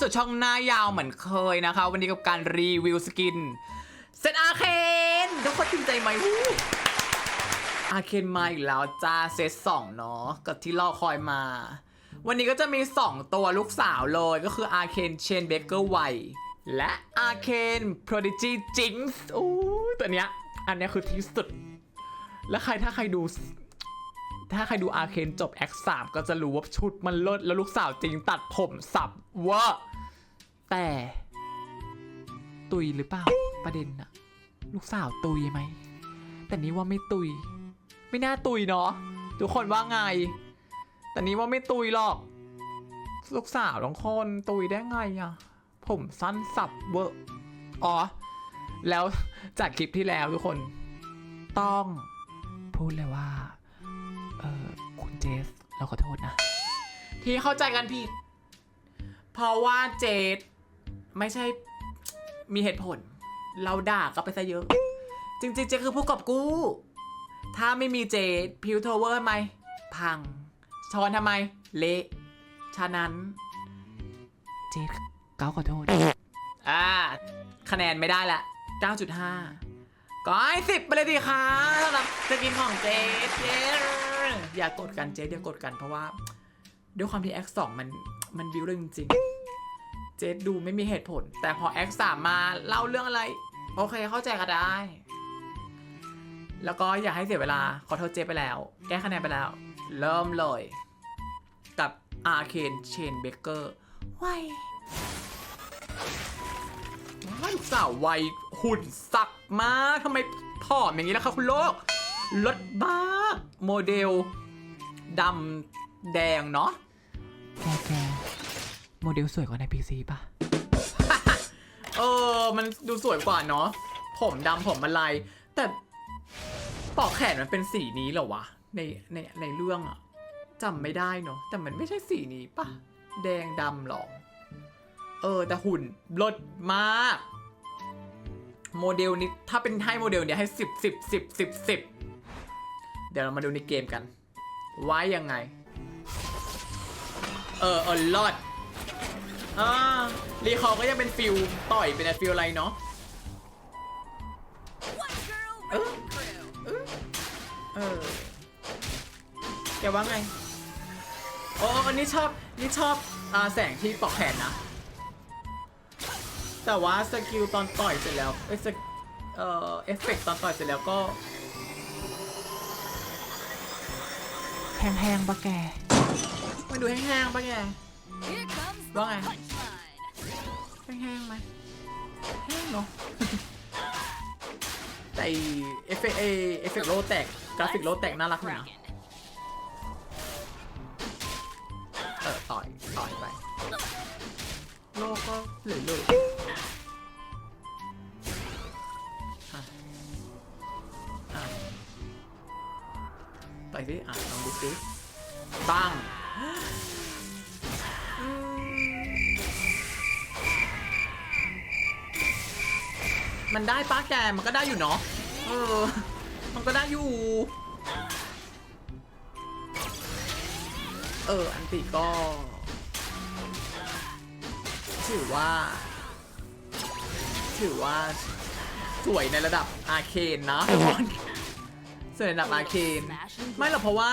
สู่ช่องหน้ายาวเหมือนเคยนะคะ วันนี้กับการรีวิวสกินเซตอาเคนทุกคนตื่นใจไหมวู้อาเคนมาอีกแล้วจ้าเซตสองเนาะกับที่รอคอยมา วันนี้ก็จะมี 2 ตัวลูกสาวเลยก็คืออาเคนเชนเบเกอร์ไวและอาเคนโปรดิจีจิงส์โอ้ตัวเนี้ยอันเนี้ยคือที่สุด แล้วใครถ้าใครดู ถ้าใครดูอาเคนจบ X3 ก็จะรู้ว่าชุดมันเลิศแล้วลูกสาวจริงตัดผมสับเว่า แต่ ตุยหรือเปล่าประเด็นอะลูกสาวตุยไหม แต่นี้ว่าไม่ตุย ไม่น่าตุยเนาะทุกคนว่าไง แต่นี้ว่าไม่ตุยหรอก ลูกสาวของคนตุยได้ไงอะผมสั้นสับเวอร์อ๋อ แล้วจากคลิปที่แล้วทุกคน ต้อง พูดเลยว่า เออคุณเจสเราขอโทษนะ ที่เข้าใจกันผิด เพราะว่าเจส ไม่ใช่มีเหตุผล เราด่าก็ไปซะเยอะ จริงๆเจคือผู้กอบกู้ ถ้าไม่มีเจพิวโทเวอร์ทำไม พังชอนทำไม เละฉะนั้น เจสก้าขอโทษ อ่า คะแนนไม่ได้ละ 9.5 ก็ให้สิบไปเลยดีค่ะสำหรับสกินของเจเย้อย่ากดกันเจอย่ากดกันเพราะว่า ด้วยความที่ X2 มันมันบิวเรื่องจริงๆ เจสดูไม่มีเหตุผล แต่พอ X3 มาเล่าเรื่องอะไร โอเคเข้าใจก็ได้ แล้วก็อย่าให้เสียเวลาขอโทษเจสไปแล้ว แก้คะแนนไปแล้ว เริ่มเลย กับ Arcane Chain Breaker ไวว้ายลูกสาววัยหุ่นสักมากทำไมผอมอย่างนี้ล่ะคะคุณโลกลดบ้าโมเดลดำแดงเนาะ โมเดลสวยกว่าใน PC ป่ะ เออ มันดูสวยกว่าเนาะ ผมดำผมอะไรแต่ปอกแขนมันเป็นสีนี้เหรอวะ ในในในเรื่องอะจำไม่ได้เนาะ แต่มันไม่ใช่สีนี้ป่ะ แดงดำหรอเออ แต่หุ่นลดมาก โมเดลนี้ถ้าเป็นให้โมเดลเนี้ยให้สิบสิบสิบสิบสิบเดี๋ยวเรามาดูในเกมกันว่ายังไง เออเออรอด รีคอร์ก็ยังเป็นฟิลต่อยเป็นฟิลอะไรเนาะเออเออเออแกว่าไงโอ้อันนี้ชอบนี่ชอบอ่าแสงที่ปอกแขนนะ แต่ว่าสกิลตอนต่อยเสร็จแล้วเอ้ยสกเอ่อเอฟเฟกต์ตอนต่อยเสร็จแล้วก็แห้งๆปะแกมาดูแห้งๆปะแก Here comes the Vâng ạ. punchline. แห้งๆไหมแห้งเนาะแต่ไอ้เอฟเฟกต์เอเอฟเฟกต์โลแตกกราฟิกโลแตกน่ารักอยู่นะ Crackin'. เออต่อยต่อยไปโลก็เหลือเลยอะอะต่อยสิอะลองดูสิบ้าง มันได้ป้าแกมันก็ได้อยู่เนาะเออ มันก็ได้อยู่ เออ อันติก็ถือว่า ถือว่า สวยในระดับอาร์เคนนะทุกคนสวยในระดับอาร์เคนไม่หรอกเพราะว่า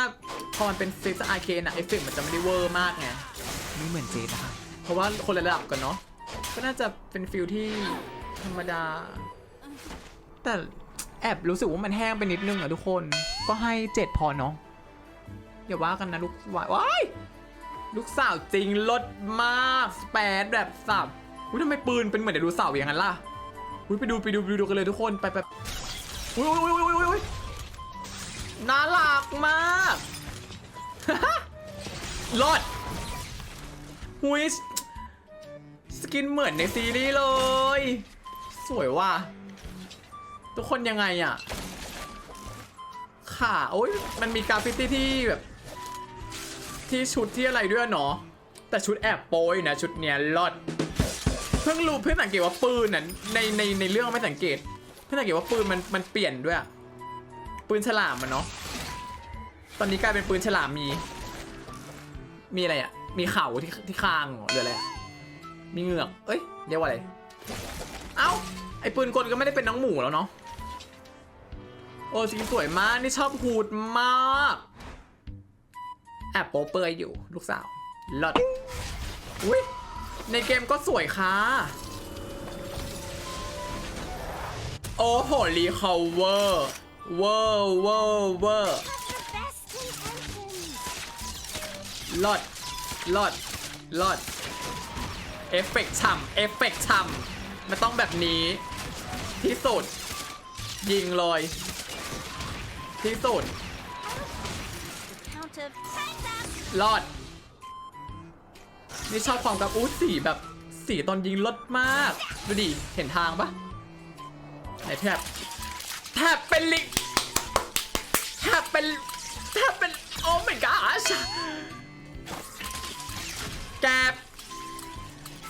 พอมันเป็นซิสอาร์เคนอะเอฟเฟกต์มันจะไม่ได้เวอร์มากไงไม่เหมือนเจนนะคะเพราะว่าคนละระดับกันเนาะก็น่าจะเป็นฟิลที่ ธรรมดา แต่แอบรู้สึกว่ามันแห้งไปนิดนึงอะทุกคน ก็ให้เจ็ดพอเนาะอย่าว่ากันนะลูกวายว้ายลูกสาวจริงลดมากสแปดแบบสับอุ้ยทำไมปืนเป็นเหมือนเดดูสาร์อย่างนั้นล่ะอุ้ยไปดูไปดูไปดูกันเลยทุกคนไปไปอุ้ยอุ้ยอุ้ยอุ้ยอุ้ยน่ารักมากรอดหุ้ยสกินเหมือนในซีรีส์เลย สวยว่ะทุกคนยังไงอะขาโอ้ยมันมีกราฟฟิตี้ที่แบบที่ชุดที่อะไรด้วยเนาะแต่ชุดแอบโปยนะชุดเนี้ยลอดเพิ่งรู้เพิ่งสังเกตว่าปืนน่ะในในในเรื่องไม่สังเกต เพิ่งสังเกตว่าปืนมันมันเปลี่ยนด้วยปืนฉลามมันเนาะตอนนี้กลายเป็นปืนฉลามมี มีอะไรอะมีเข่าที่ที่คางเหรอหรืออะไรอะมีเหงือกเอ้ยเรียกว่าอะไร เอ้า ไอปืนกลก็ไม่ได้เป็นน้องหมูแล้วเนาะ โอ้สีสวยมาก นี่ชอบฮูดมากแอบโป๊เปอยอยู่ลูกสาวลอดอุ้ยในเกมก็สวยค่ะ โอ้โหรีคอเวอร์เวอร์เวอร์เวอร์ลอดลอดลอดเอฟเฟกต์ฉ่ำเอฟเฟกต์ฉ่ำ มันต้องแบบนี้ ที่สุด ยิงเลย ที่สุด รอด นี่ชอบความกับอู้สีแบบสีตอนยิงลดมาก ดูดิ เห็นทางปะไหนแทบ แทบเป็นลิแทบเป็น แทบเป็น โอ้ my gosh แก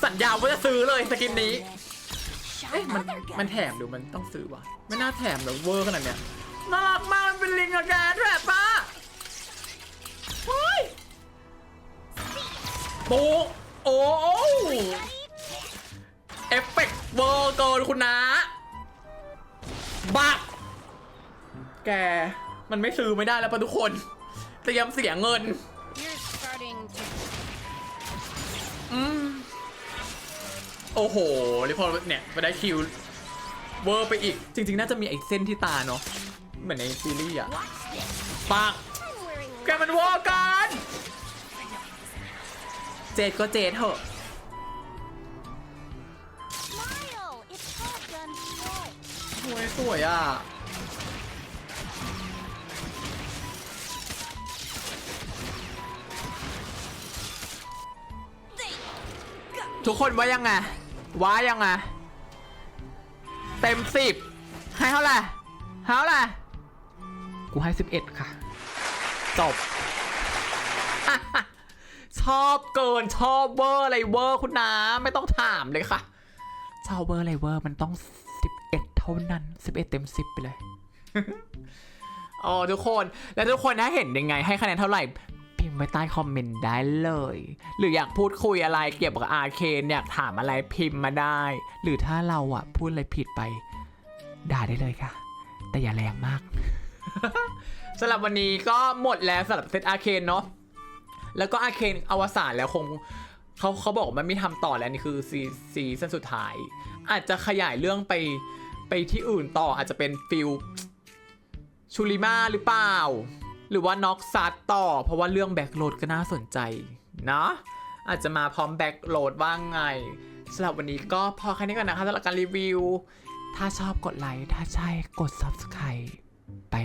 สัญญาว่าจะซื้อเลยสกินนี้ เอ๊ะมัน other มัน guns. แถมหรือมันต้องซื้อวะไม่น่าแถมหรอกเวอร์ขนาดเนี้ยน่ารักมากมันเป็นลิงอะแกแถบปะเฮ้ยโป๊ะโอ้โอ้เอฟเฟกต์เวอร์เกินคุณนะบักแกมันไม่ซื้อไม่ได้แล้วปะทุกคนเตรียมเสียเงิน You're starting to อืม โอ้โหรีพอเนี่ยไปได้คิวเวอร์ไปอีก จริง ๆ น่าจะมีไอ้เส้นที่ตาเนาะเหมือนในซีรีส์อะปักแกมันวอกันเจดก็เจดเถอะสวยสวยอะทุกคนว่ายังไง ว่ายังไงเต็มสิบให้เท่าไหร่ให้เท่าไหร่กูให้สิบเอ็ดค่ะจบชอบเกินชอบเวอร์อะไรเวอร์คุณน้าไม่ต้องถามเลยค่ะชอบเวอร์อะไรเวอร์มันต้อง11เท่านั้น11เต็ม10ไปเลยอ๋อทุกคนแล้วทุกคนถ้าเห็นยังไง ให้คะแนนเท่าไหร่ พิมพ์ไว้ใต้คอมเมนต์ได้เลย หรืออยากพูดคุยอะไรเกี่ยวกับอาเคนอยากถามอะไรพิมพ์มาได้ หรือถ้าเราอะพูดอะไรผิดไป ด่าได้เลยค่ะ แต่อย่าแรงมากสำหรับวันนี้ก็หมดแล้วสำหรับเซตอาเคนเนาะแล้วก็อาเคนอวสานแล้วคงเขาเขาบอกว่าไม่ทำต่อแล้วนี่คือซีซีซั่นสุดท้าย อาจจะขยายเรื่องไปไปที่อื่นต่ออาจจะเป็นฟิลชูริมาหรือเปล่า หรือว่าน็อกซัดต่อ เพราะว่าเรื่องแบ็กโหลดก็น่าสนใจนะอาจจะมาพร้อมแบ็กโหลดว่างไงสำหรับวันนี้ก็พอแค่นี้ก่อนนะคะสำหรับการรีวิว ถ้าชอบกดไลค์ ถ้าใช่กด Subscribe ไป